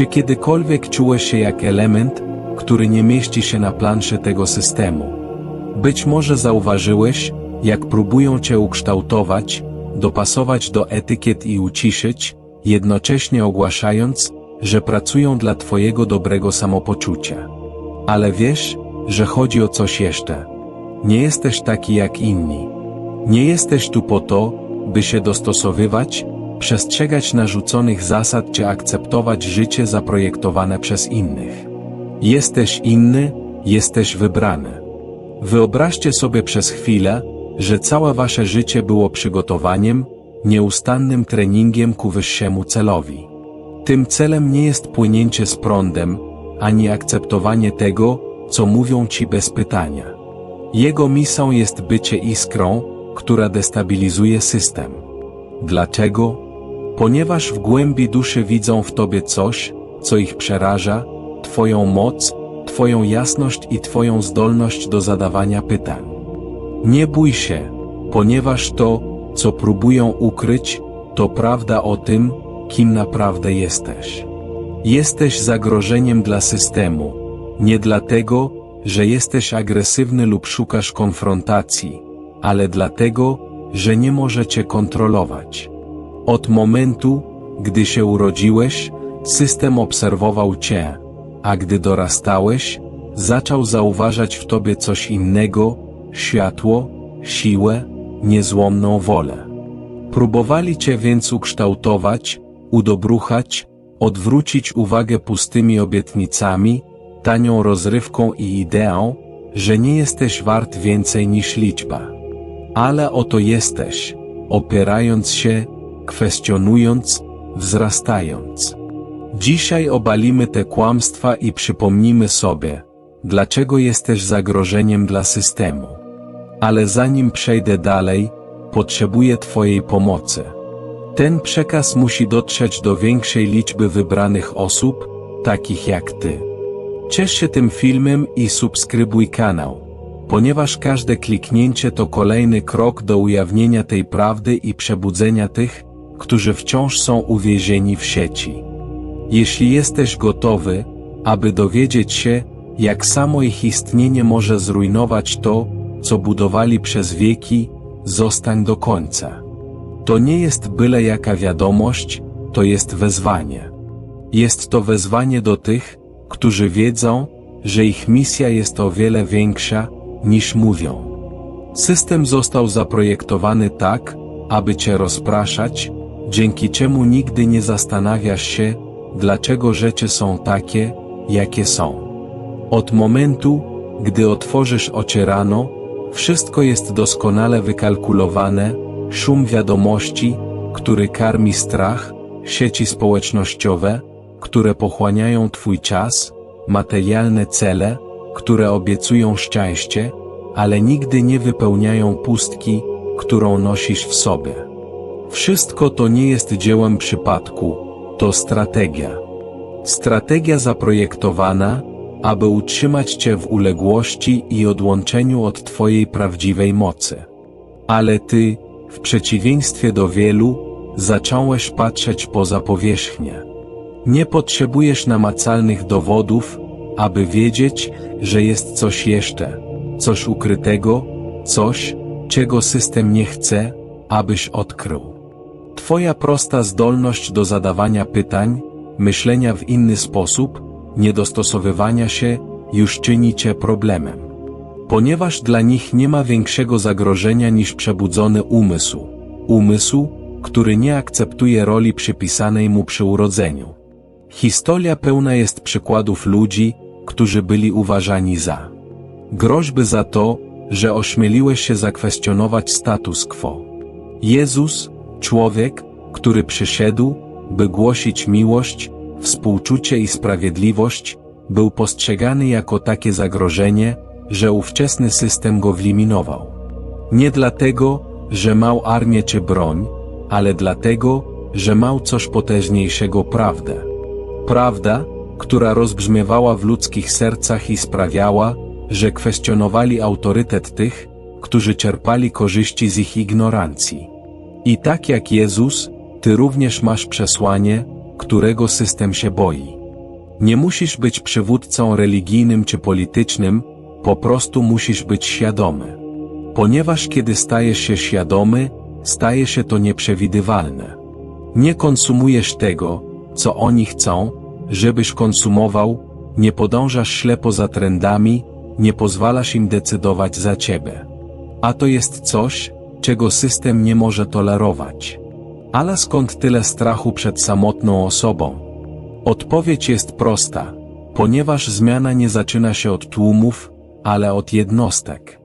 Czy kiedykolwiek czułeś się jak element, który nie mieści się na planszy tego systemu? Być może zauważyłeś, jak próbują cię ukształtować, dopasować do etykiet i uciszyć, jednocześnie ogłaszając, że pracują dla twojego dobrego samopoczucia. Ale wiesz, że chodzi o coś jeszcze. Nie jesteś taki jak inni. Nie jesteś tu po to, by się dostosowywać, przestrzegać narzuconych zasad czy akceptować życie zaprojektowane przez innych. Jesteś inny, jesteś wybrany. Wyobraźcie sobie przez chwilę, że całe wasze życie było przygotowaniem, nieustannym treningiem ku wyższemu celowi. Tym celem nie jest płynięcie z prądem, ani akceptowanie tego, co mówią ci bez pytania. Jego misją jest bycie iskrą, która destabilizuje system. Dlaczego? Ponieważ w głębi duszy widzą w tobie coś, co ich przeraża, Twoją moc, Twoją jasność i Twoją zdolność do zadawania pytań. Nie bój się, ponieważ to, co próbują ukryć, to prawda o tym, kim naprawdę jesteś. Jesteś zagrożeniem dla systemu, nie dlatego, że jesteś agresywny lub szukasz konfrontacji, ale dlatego, że nie możecie kontrolować. Od momentu, gdy się urodziłeś, system obserwował cię, a gdy dorastałeś, zaczął zauważać w tobie coś innego, światło, siłę, niezłomną wolę. Próbowali cię więc ukształtować, udobruchać, odwrócić uwagę pustymi obietnicami, tanią rozrywką i ideą, że nie jesteś wart więcej niż liczba. Ale oto jesteś, opierając się, kwestionując, wzrastając. Dzisiaj obalimy te kłamstwa i przypomnimy sobie, dlaczego jesteś zagrożeniem dla systemu. Ale zanim przejdę dalej, potrzebuję Twojej pomocy. Ten przekaz musi dotrzeć do większej liczby wybranych osób, takich jak Ty. Ciesz się tym filmem i subskrybuj kanał, ponieważ każde kliknięcie to kolejny krok do ujawnienia tej prawdy i przebudzenia tych, którzy wciąż są uwięzieni w sieci. Jeśli jesteś gotowy, aby dowiedzieć się, jak samo ich istnienie może zrujnować to, co budowali przez wieki, zostań do końca. To nie jest byle jaka wiadomość, to jest wezwanie. Jest to wezwanie do tych, którzy wiedzą, że ich misja jest o wiele większa, niż mówią. System został zaprojektowany tak, aby cię rozpraszać, dzięki czemu nigdy nie zastanawiasz się, dlaczego rzeczy są takie, jakie są. Od momentu, gdy otworzysz oczy rano, wszystko jest doskonale wykalkulowane, szum wiadomości, który karmi strach, sieci społecznościowe, które pochłaniają Twój czas, materialne cele, które obiecują szczęście, ale nigdy nie wypełniają pustki, którą nosisz w sobie. Wszystko to nie jest dziełem przypadku, to strategia. Strategia zaprojektowana, aby utrzymać Cię w uległości i odłączeniu od Twojej prawdziwej mocy. Ale Ty, w przeciwieństwie do wielu, zacząłeś patrzeć poza powierzchnię. Nie potrzebujesz namacalnych dowodów, aby wiedzieć, że jest coś jeszcze, coś ukrytego, coś, czego system nie chce, abyś odkrył. Twoja prosta zdolność do zadawania pytań, myślenia w inny sposób, niedostosowywania się, już czyni cię problemem. Ponieważ dla nich nie ma większego zagrożenia niż przebudzony umysł. Umysł, który nie akceptuje roli przypisanej mu przy urodzeniu. Historia pełna jest przykładów ludzi, którzy byli uważani za groźby za to, że ośmieliłeś się zakwestionować status quo. Jezus, człowiek, który przyszedł, by głosić miłość, współczucie i sprawiedliwość, był postrzegany jako takie zagrożenie, że ówczesny system go wliminował. Nie dlatego, że mał armię czy broń, ale dlatego, że mał coś potężniejszego prawdę. Prawda, która rozbrzmiewała w ludzkich sercach i sprawiała, że kwestionowali autorytet tych, którzy czerpali korzyści z ich ignorancji. I tak jak Jezus, Ty również masz przesłanie, którego system się boi. Nie musisz być przywódcą religijnym czy politycznym, po prostu musisz być świadomy. Ponieważ kiedy stajesz się świadomy, staje się to nieprzewidywalne. Nie konsumujesz tego, co oni chcą, żebyś konsumował, nie podążasz ślepo za trendami, nie pozwalasz im decydować za ciebie. A to jest coś, czego system nie może tolerować. Ale skąd tyle strachu przed samotną osobą? Odpowiedź jest prosta, ponieważ zmiana nie zaczyna się od tłumów, ale od jednostek.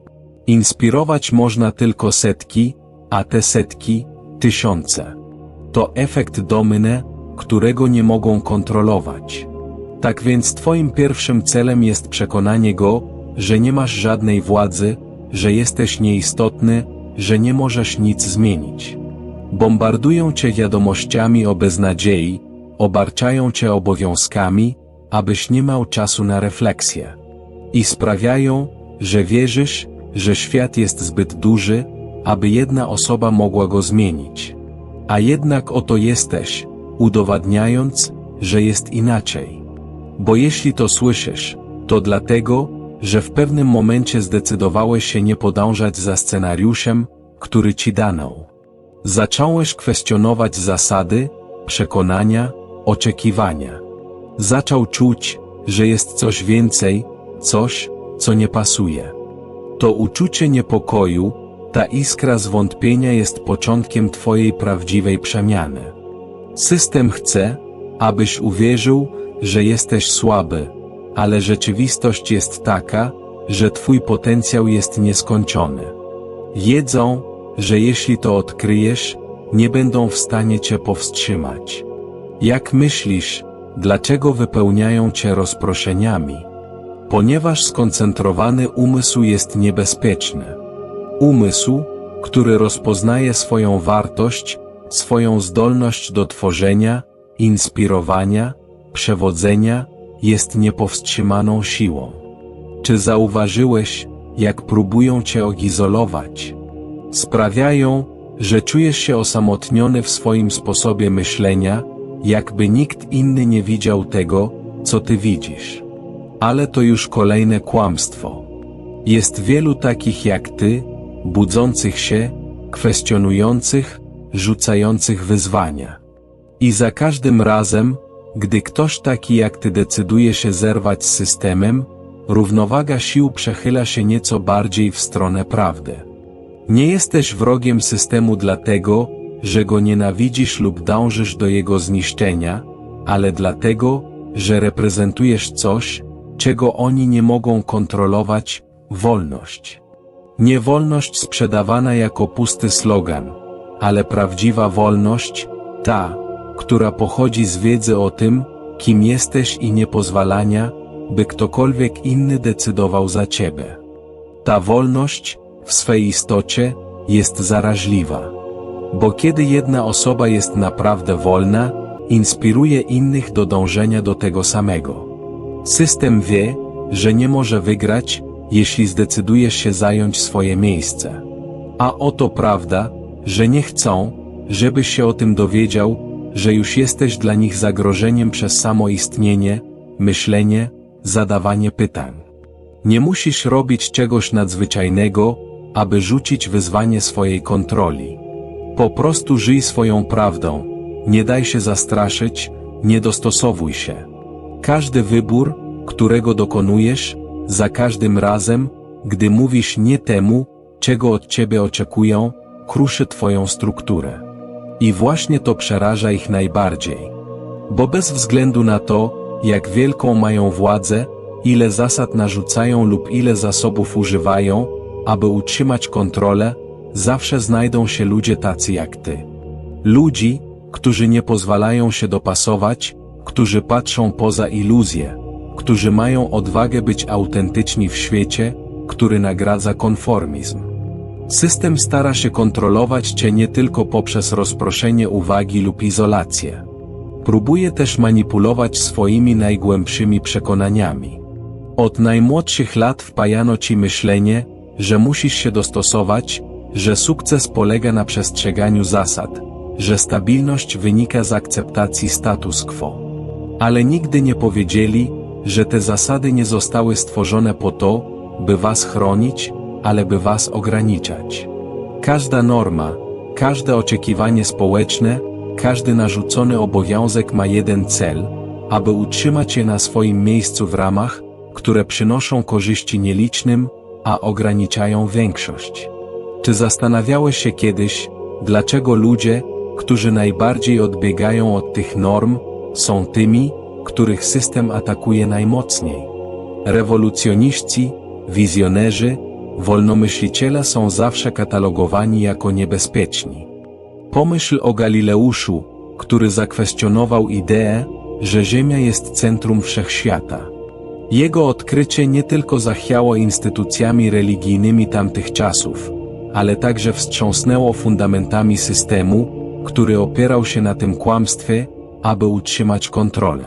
Inspirować można tylko setki, a te setki tysiące. To efekt domine, którego nie mogą kontrolować. Tak więc Twoim pierwszym celem jest przekonanie go, że nie masz żadnej władzy, że jesteś nieistotny, że nie możesz nic zmienić. Bombardują cię wiadomościami o beznadziei, obarczają cię obowiązkami, abyś nie miał czasu na refleksję. I sprawiają, że wierzysz, że świat jest zbyt duży, aby jedna osoba mogła go zmienić. A jednak oto jesteś, udowadniając, że jest inaczej. Bo jeśli to słyszysz, to dlatego, że w pewnym momencie zdecydowałeś się nie podążać za scenariuszem, który ci dano. Zacząłeś kwestionować zasady, przekonania, oczekiwania. Zaczął czuć, że jest coś więcej, coś, co nie pasuje. To uczucie niepokoju, ta iskra zwątpienia jest początkiem Twojej prawdziwej przemiany. System chce, abyś uwierzył, że jesteś słaby, ale rzeczywistość jest taka, że Twój potencjał jest nieskończony. Wiedzą, że jeśli to odkryjesz, nie będą w stanie Cię powstrzymać. Jak myślisz, dlaczego wypełniają Cię rozproszeniami? Ponieważ skoncentrowany umysł jest niebezpieczny. Umysł, który rozpoznaje swoją wartość, swoją zdolność do tworzenia, inspirowania, przewodzenia, jest niepowstrzymaną siłą. Czy zauważyłeś, jak próbują cię odizolować? Sprawiają, że czujesz się osamotniony w swoim sposobie myślenia, jakby nikt inny nie widział tego, co ty widzisz. Ale to już kolejne kłamstwo. Jest wielu takich jak ty, budzących się, kwestionujących, rzucających wyzwania. I za każdym razem, gdy ktoś taki jak ty decyduje się zerwać z systemem, równowaga sił przechyla się nieco bardziej w stronę prawdy. Nie jesteś wrogiem systemu dlatego, że go nienawidzisz lub dążysz do jego zniszczenia, ale dlatego, że reprezentujesz coś, czego oni nie mogą kontrolować wolność. Nie wolność sprzedawana jako pusty slogan, ale prawdziwa wolność, ta, która pochodzi z wiedzy o tym, kim jesteś i niepozwalania, by ktokolwiek inny decydował za ciebie. Ta wolność, w swej istocie, jest zaraźliwa. Bo kiedy jedna osoba jest naprawdę wolna, inspiruje innych do dążenia do tego samego. System wie, że nie może wygrać, jeśli zdecydujesz się zająć swoje miejsce. A oto prawda, że nie chcą, żebyś się o tym dowiedział, że już jesteś dla nich zagrożeniem przez samo istnienie, myślenie, zadawanie pytań. Nie musisz robić czegoś nadzwyczajnego, aby rzucić wyzwanie swojej kontroli. Po prostu żyj swoją prawdą, nie daj się zastraszyć, nie dostosowuj się. Każdy wybór, którego dokonujesz, za każdym razem, gdy mówisz nie temu, czego od ciebie oczekują, kruszy twoją strukturę. I właśnie to przeraża ich najbardziej. Bo bez względu na to, jak wielką mają władzę, ile zasad narzucają lub ile zasobów używają, aby utrzymać kontrolę, zawsze znajdą się ludzie tacy jak ty. Ludzi, którzy nie pozwalają się dopasować, którzy patrzą poza iluzję, którzy mają odwagę być autentyczni w świecie, który nagradza konformizm. System stara się kontrolować cię nie tylko poprzez rozproszenie uwagi lub izolację. Próbuje też manipulować swoimi najgłębszymi przekonaniami. Od najmłodszych lat wpajano ci myślenie, że musisz się dostosować, że sukces polega na przestrzeganiu zasad, że stabilność wynika z akceptacji status quo. Ale nigdy nie powiedzieli, że te zasady nie zostały stworzone po to, by was chronić, ale by was ograniczać. Każda norma, każde oczekiwanie społeczne, każdy narzucony obowiązek ma jeden cel, aby utrzymać je na swoim miejscu w ramach, które przynoszą korzyści nielicznym, a ograniczają większość. Czy zastanawiałeś się kiedyś, dlaczego ludzie, którzy najbardziej odbiegają od tych norm, są tymi, których system atakuje najmocniej? Rewolucjoniści, wizjonerzy, wolnomyśliciele są zawsze katalogowani jako niebezpieczni. Pomyśl o Galileuszu, który zakwestionował ideę, że Ziemia jest centrum wszechświata. Jego odkrycie nie tylko zachwiało instytucjami religijnymi tamtych czasów, ale także wstrząsnęło fundamentami systemu, który opierał się na tym kłamstwie, aby utrzymać kontrolę.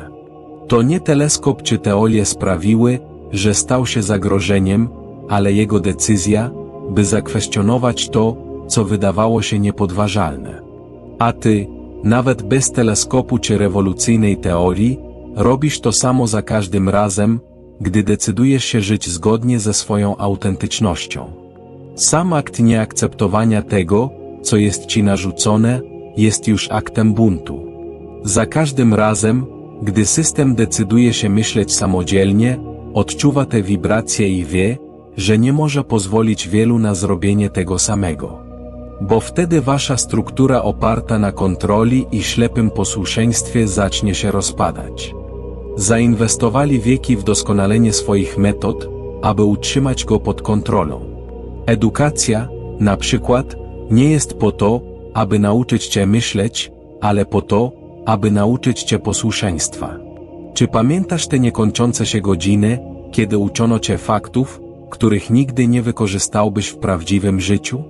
To nie teleskop czy teorie sprawiły, że stał się zagrożeniem, ale jego decyzja, by zakwestionować to, co wydawało się niepodważalne. A ty, nawet bez teleskopu czy rewolucyjnej teorii, robisz to samo za każdym razem, gdy decydujesz się żyć zgodnie ze swoją autentycznością. Sam akt nieakceptowania tego, co jest ci narzucone, jest już aktem buntu. Za każdym razem, gdy system decyduje się myśleć samodzielnie, odczuwa te wibracje i wie, że nie może pozwolić wielu na zrobienie tego samego. Bo wtedy wasza struktura oparta na kontroli i ślepym posłuszeństwie zacznie się rozpadać. Zainwestowali wieki w doskonalenie swoich metod, aby utrzymać go pod kontrolą. Edukacja, na przykład, nie jest po to, aby nauczyć cię myśleć, ale po to, aby nauczyć cię posłuszeństwa. Czy pamiętasz te niekończące się godziny, kiedy uczono cię faktów, których nigdy nie wykorzystałbyś w prawdziwym życiu?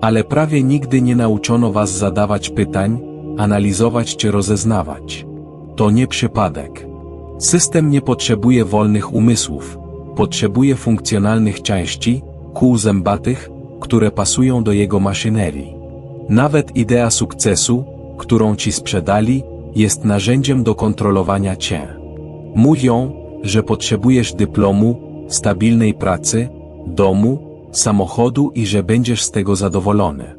Ale prawie nigdy nie nauczono was zadawać pytań, analizować czy rozeznawać. To nie przypadek. System nie potrzebuje wolnych umysłów, potrzebuje funkcjonalnych części, kół zębatych, które pasują do jego maszynerii. Nawet idea sukcesu, którą ci sprzedali, jest narzędziem do kontrolowania cię. Mówią, że potrzebujesz dyplomu, stabilnej pracy, domu, samochodu i że będziesz z tego zadowolony.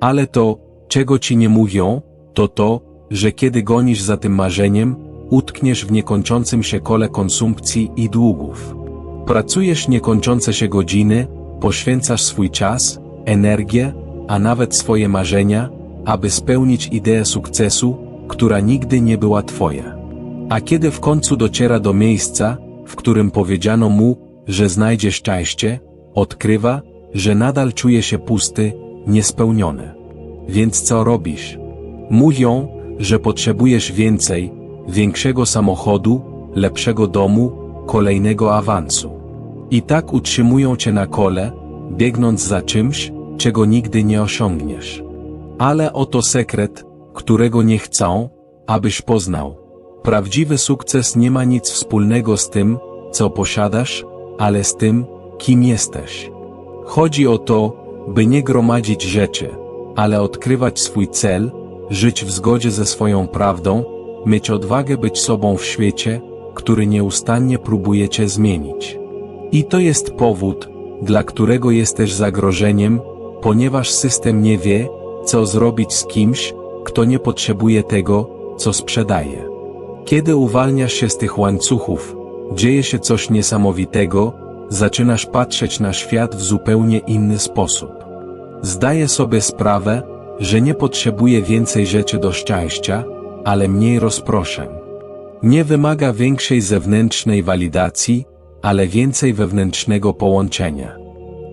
Ale to, czego ci nie mówią, to to, że kiedy gonisz za tym marzeniem, utkniesz w niekończącym się kole konsumpcji i długów. Pracujesz niekończące się godziny, poświęcasz swój czas, energię, a nawet swoje marzenia, aby spełnić ideę sukcesu, która nigdy nie była twoja. A kiedy w końcu dociera do miejsca, w którym powiedziano mu, że znajdzie szczęście, odkrywa, że nadal czuje się pusty, niespełniony. Więc co robisz? Mówią, że potrzebujesz więcej, większego samochodu, lepszego domu, kolejnego awansu. I tak utrzymują cię na kole, biegnąc za czymś, czego nigdy nie osiągniesz. Ale oto sekret, którego nie chcą, abyś poznał. Prawdziwy sukces nie ma nic wspólnego z tym, co posiadasz, ale z tym, kim jesteś. Chodzi o to, by nie gromadzić rzeczy, ale odkrywać swój cel, żyć w zgodzie ze swoją prawdą, mieć odwagę być sobą w świecie, który nieustannie próbujecie zmienić. I to jest powód, dla którego jesteś zagrożeniem, ponieważ system nie wie, co zrobić z kimś, kto nie potrzebuje tego, co sprzedaje. Kiedy uwalniasz się z tych łańcuchów, dzieje się coś niesamowitego, zaczynasz patrzeć na świat w zupełnie inny sposób. Zdaję sobie sprawę, że nie potrzebuję więcej rzeczy do szczęścia, ale mniej rozproszeń. Nie wymaga większej zewnętrznej walidacji, ale więcej wewnętrznego połączenia.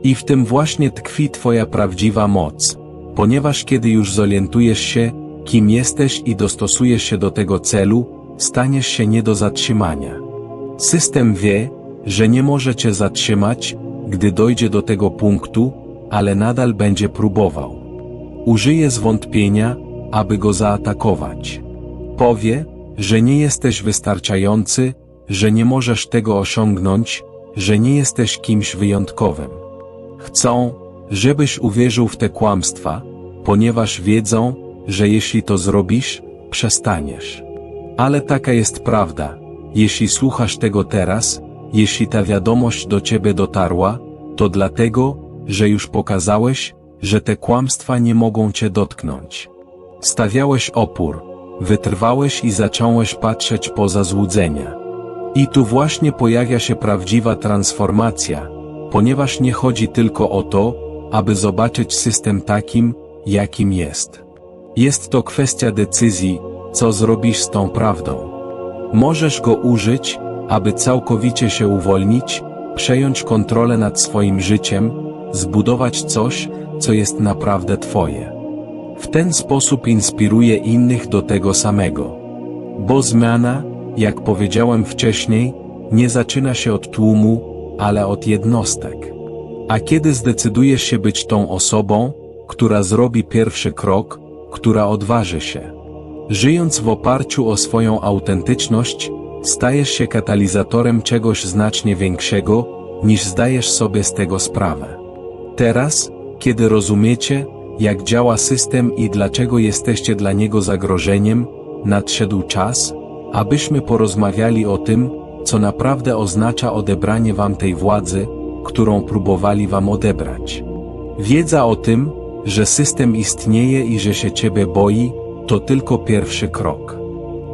I w tym właśnie tkwi Twoja prawdziwa moc, ponieważ kiedy już zorientujesz się, kim jesteś i dostosujesz się do tego celu, staniesz się nie do zatrzymania. System wie, że nie może cię zatrzymać, gdy dojdzie do tego punktu, ale nadal będzie próbował. Użyje zwątpienia, aby go zaatakować. Powie, że nie jesteś wystarczający, że nie możesz tego osiągnąć, że nie jesteś kimś wyjątkowym. Chcą, żebyś uwierzył w te kłamstwa, ponieważ wiedzą, że jeśli to zrobisz, przestaniesz. Ale taka jest prawda. Jeśli słuchasz tego teraz, jeśli ta wiadomość do ciebie dotarła, to dlatego, że już pokazałeś, że te kłamstwa nie mogą cię dotknąć. Stawiałeś opór, wytrwałeś i zacząłeś patrzeć poza złudzenia. I tu właśnie pojawia się prawdziwa transformacja, ponieważ nie chodzi tylko o to, aby zobaczyć system takim, jakim jest. Jest to kwestia decyzji, co zrobisz z tą prawdą. Możesz go użyć, aby całkowicie się uwolnić, przejąć kontrolę nad swoim życiem, zbudować coś, co jest naprawdę Twoje. W ten sposób inspiruje innych do tego samego. Bo zmiana, jak powiedziałem wcześniej, nie zaczyna się od tłumu, ale od jednostek. A kiedy zdecydujesz się być tą osobą, która zrobi pierwszy krok, która odważy się, żyjąc w oparciu o swoją autentyczność, stajesz się katalizatorem czegoś znacznie większego, niż zdajesz sobie z tego sprawę. Teraz, kiedy rozumiecie, jak działa system i dlaczego jesteście dla niego zagrożeniem, nadszedł czas, abyśmy porozmawiali o tym, co naprawdę oznacza odebranie wam tej władzy, którą próbowali wam odebrać. Wiedza o tym, że system istnieje i że się ciebie boi, to tylko pierwszy krok.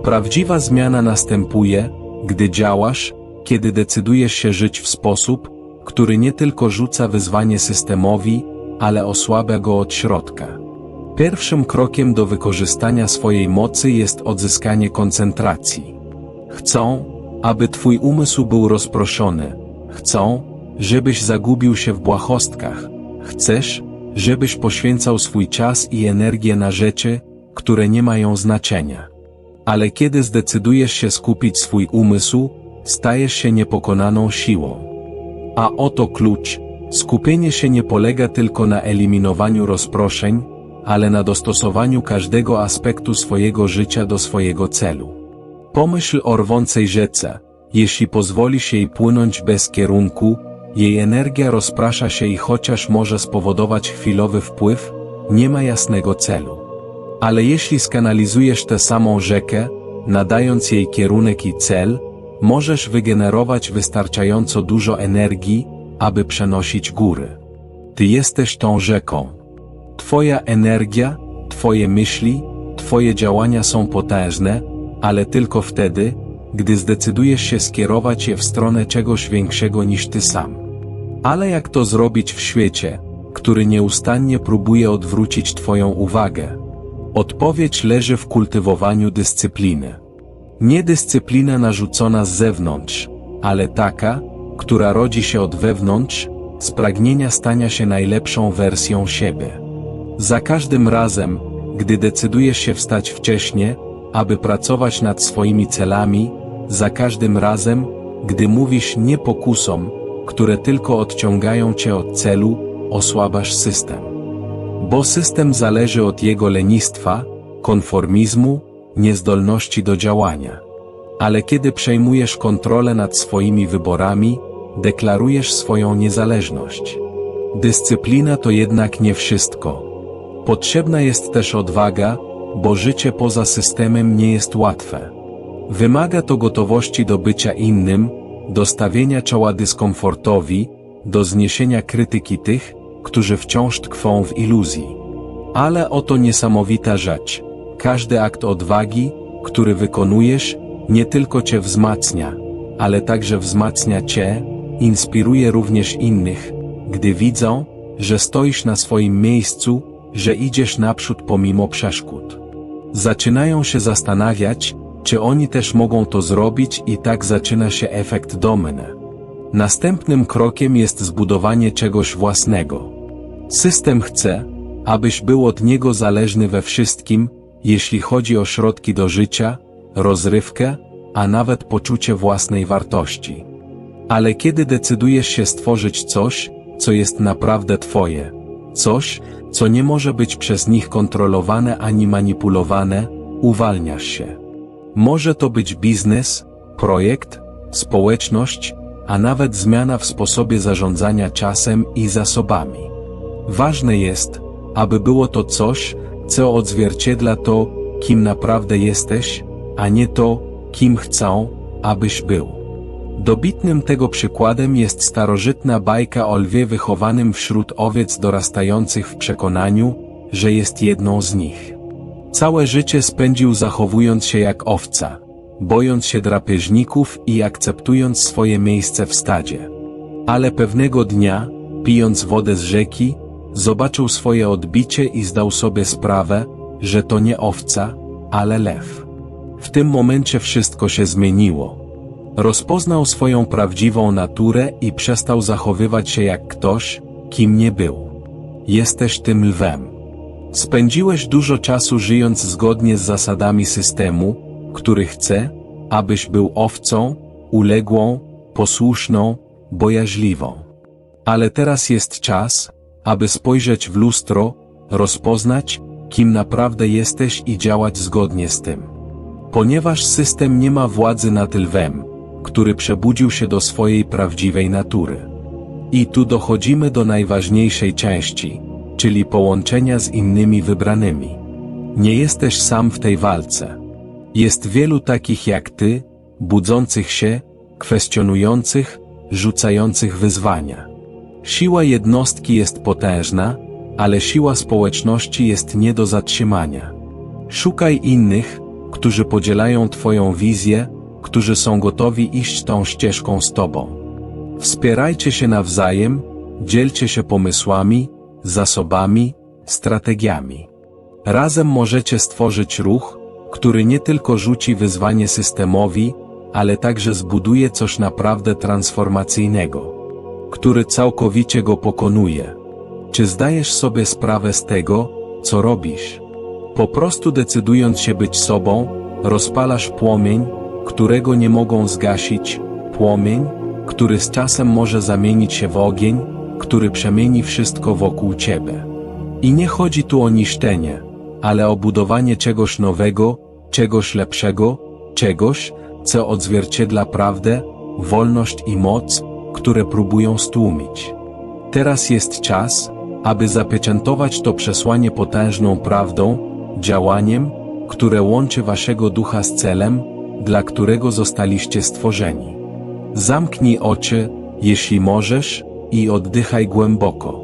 Prawdziwa zmiana następuje, gdy działasz, kiedy decydujesz się żyć w sposób, który nie tylko rzuca wyzwanie systemowi, ale osłabia go od środka. Pierwszym krokiem do wykorzystania swojej mocy jest odzyskanie koncentracji. Chcą, aby twój umysł był rozproszony. Chcą, żebyś zagubił się w błahostkach. Chcesz, żebyś poświęcał swój czas i energię na rzeczy, które nie mają znaczenia. Ale kiedy zdecydujesz się skupić swój umysł, stajesz się niepokonaną siłą. A oto klucz. Skupienie się nie polega tylko na eliminowaniu rozproszeń, ale na dostosowaniu każdego aspektu swojego życia do swojego celu. Pomyśl o rwącej rzece. Jeśli pozwolisz jej płynąć bez kierunku, jej energia rozprasza się i chociaż może spowodować chwilowy wpływ, nie ma jasnego celu. Ale jeśli skanalizujesz tę samą rzekę, nadając jej kierunek i cel, możesz wygenerować wystarczająco dużo energii, aby przenosić góry. Ty jesteś tą rzeką. Twoja energia, Twoje myśli, Twoje działania są potężne, ale tylko wtedy, gdy zdecydujesz się skierować je w stronę czegoś większego niż Ty sam. Ale jak to zrobić w świecie, który nieustannie próbuje odwrócić Twoją uwagę? Odpowiedź leży w kultywowaniu dyscypliny. Nie dyscyplina narzucona z zewnątrz, ale taka, która rodzi się od wewnątrz, z pragnienia stania się najlepszą wersją siebie. Za każdym razem, gdy decydujesz się wstać wcześnie, aby pracować nad swoimi celami, za każdym razem, gdy mówisz nie pokusom, które tylko odciągają cię od celu, osłabasz system. Bo system zależy od jego lenistwa, konformizmu, niezdolności do działania. Ale kiedy przejmujesz kontrolę nad swoimi wyborami, deklarujesz swoją niezależność. Dyscyplina to jednak nie wszystko. Potrzebna jest też odwaga, bo życie poza systemem nie jest łatwe. Wymaga to gotowości do bycia innym, do stawienia czoła dyskomfortowi, do zniesienia krytyki tych, którzy wciąż tkwą w iluzji. Ale oto niesamowita rzecz. Każdy akt odwagi, który wykonujesz, nie tylko cię wzmacnia, ale także wzmacnia cię, inspiruje również innych, gdy widzą, że stoisz na swoim miejscu, że idziesz naprzód pomimo przeszkód. Zaczynają się zastanawiać, czy oni też mogą to zrobić i tak zaczyna się efekt domeny. Następnym krokiem jest zbudowanie czegoś własnego. System chce, abyś był od niego zależny we wszystkim, jeśli chodzi o środki do życia, rozrywkę, a nawet poczucie własnej wartości. Ale kiedy decydujesz się stworzyć coś, co jest naprawdę Twoje, coś, co nie może być przez nich kontrolowane ani manipulowane, uwalniasz się. Może to być biznes, projekt, społeczność, a nawet zmiana w sposobie zarządzania czasem i zasobami. Ważne jest, aby było to coś, co odzwierciedla to, kim naprawdę jesteś, a nie to, kim chcą, abyś był. Dobitnym tego przykładem jest starożytna bajka o lwie wychowanym wśród owiec dorastających w przekonaniu, że jest jedną z nich. Całe życie spędził zachowując się jak owca, bojąc się drapieżników i akceptując swoje miejsce w stadzie. Ale pewnego dnia, pijąc wodę z rzeki, zobaczył swoje odbicie i zdał sobie sprawę, że to nie owca, ale lew. W tym momencie wszystko się zmieniło. Rozpoznał swoją prawdziwą naturę i przestał zachowywać się jak ktoś, kim nie był. Jesteś tym lwem. Spędziłeś dużo czasu żyjąc zgodnie z zasadami systemu, który chce, abyś był owcą, uległą, posłuszną, bojaźliwą. Ale teraz jest czas, aby spojrzeć w lustro, rozpoznać, kim naprawdę jesteś i działać zgodnie z tym. Ponieważ system nie ma władzy nad lwem, który przebudził się do swojej prawdziwej natury. I tu dochodzimy do najważniejszej części, czyli połączenia z innymi wybranymi. Nie jesteś sam w tej walce. Jest wielu takich jak ty, budzących się, kwestionujących, rzucających wyzwania. Siła jednostki jest potężna, ale siła społeczności jest nie do zatrzymania. Szukaj innych, którzy podzielają Twoją wizję, którzy są gotowi iść tą ścieżką z Tobą. Wspierajcie się nawzajem, dzielcie się pomysłami, zasobami, strategiami. Razem możecie stworzyć ruch, który nie tylko rzuci wyzwanie systemowi, ale także zbuduje coś naprawdę transformacyjnego, który całkowicie go pokonuje. Czy zdajesz sobie sprawę z tego, co robisz? Po prostu decydując się być sobą, rozpalasz płomień, którego nie mogą zgasić, płomień, który z czasem może zamienić się w ogień, który przemieni wszystko wokół ciebie. I nie chodzi tu o niszczenie, ale o budowanie czegoś nowego, czegoś lepszego, czegoś, co odzwierciedla prawdę, wolność i moc, które próbują stłumić. Teraz jest czas, aby zapieczętować to przesłanie potężną prawdą, działaniem, które łączy waszego ducha z celem, dla którego zostaliście stworzeni. Zamknij oczy, jeśli możesz, i oddychaj głęboko.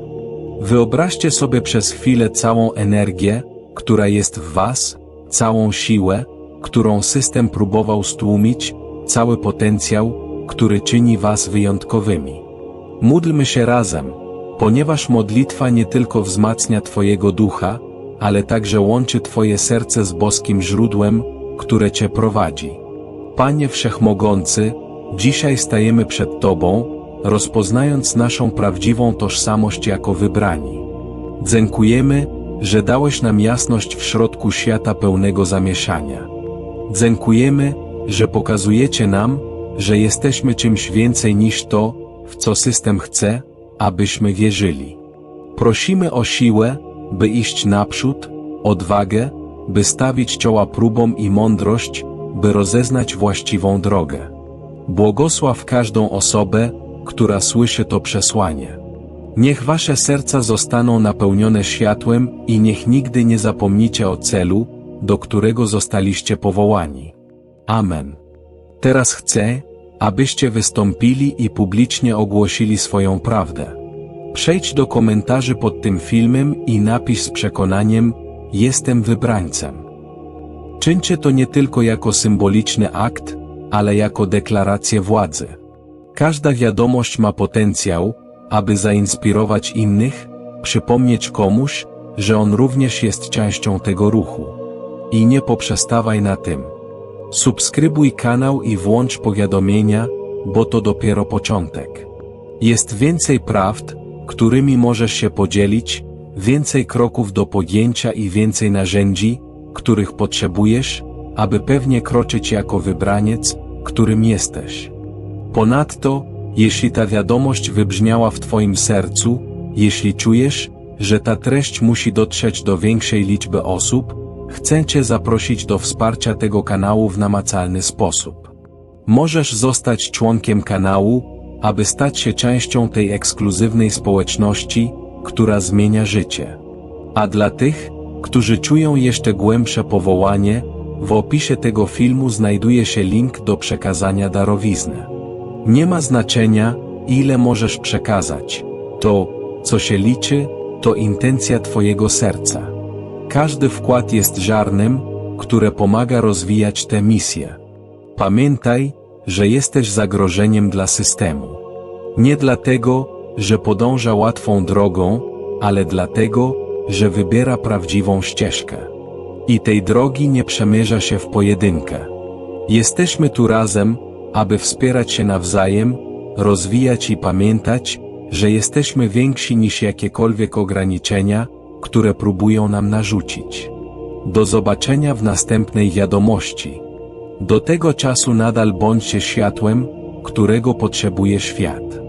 Wyobraźcie sobie przez chwilę całą energię, która jest w was, całą siłę, którą system próbował stłumić, cały potencjał, który czyni was wyjątkowymi. Módlmy się razem, ponieważ modlitwa nie tylko wzmacnia Twojego ducha, ale także łączy Twoje serce z boskim źródłem, które Cię prowadzi. Panie Wszechmogący, dzisiaj stajemy przed Tobą, rozpoznając naszą prawdziwą tożsamość jako wybrani. Dziękujemy, że dałeś nam jasność w środku świata pełnego zamieszania. Dziękujemy, że pokazujecie nam, że jesteśmy czymś więcej niż to, w co system chce, abyśmy wierzyli. Prosimy o siłę, by iść naprzód, odwagę, by stawić czoła próbom i mądrość, by rozeznać właściwą drogę. Błogosław każdą osobę, która słyszy to przesłanie. Niech wasze serca zostaną napełnione światłem i niech nigdy nie zapomnicie o celu, do którego zostaliście powołani. Amen. Teraz chcę, abyście wystąpili i publicznie ogłosili swoją prawdę. Przejdź do komentarzy pod tym filmem i napisz z przekonaniem: Jestem wybrańcem. Czyńcie to nie tylko jako symboliczny akt, ale jako deklarację władzy. Każda wiadomość ma potencjał, aby zainspirować innych, przypomnieć komuś, że on również jest częścią tego ruchu. I nie poprzestawaj na tym. Subskrybuj kanał i włącz powiadomienia, bo to dopiero początek. Jest więcej prawd, którymi możesz się podzielić, więcej kroków do podjęcia i więcej narzędzi, których potrzebujesz, aby pewnie kroczyć jako wybraniec, którym jesteś. Ponadto, jeśli ta wiadomość wybrzmiała w Twoim sercu, jeśli czujesz, że ta treść musi dotrzeć do większej liczby osób, chcę Cię zaprosić do wsparcia tego kanału w namacalny sposób. Możesz zostać członkiem kanału, aby stać się częścią tej ekskluzywnej społeczności, która zmienia życie. A dla tych, którzy czują jeszcze głębsze powołanie, W opisie tego filmu znajduje się link do przekazania darowizny. Nie ma znaczenia, ile możesz przekazać. To, co się liczy, to intencja Twojego serca. Każdy wkład jest ziarnem, które pomaga rozwijać tę misję. Pamiętaj, że jesteś zagrożeniem dla systemu. Nie dlatego, że podąża łatwą drogą, ale dlatego, że wybiera prawdziwą ścieżkę. I tej drogi nie przemierza się w pojedynkę. Jesteśmy tu razem, aby wspierać się nawzajem, rozwijać i pamiętać, że jesteśmy więksi niż jakiekolwiek ograniczenia, które próbują nam narzucić. Do zobaczenia w następnej wiadomości. Do tego czasu nadal bądźcie światłem, którego potrzebuje świat.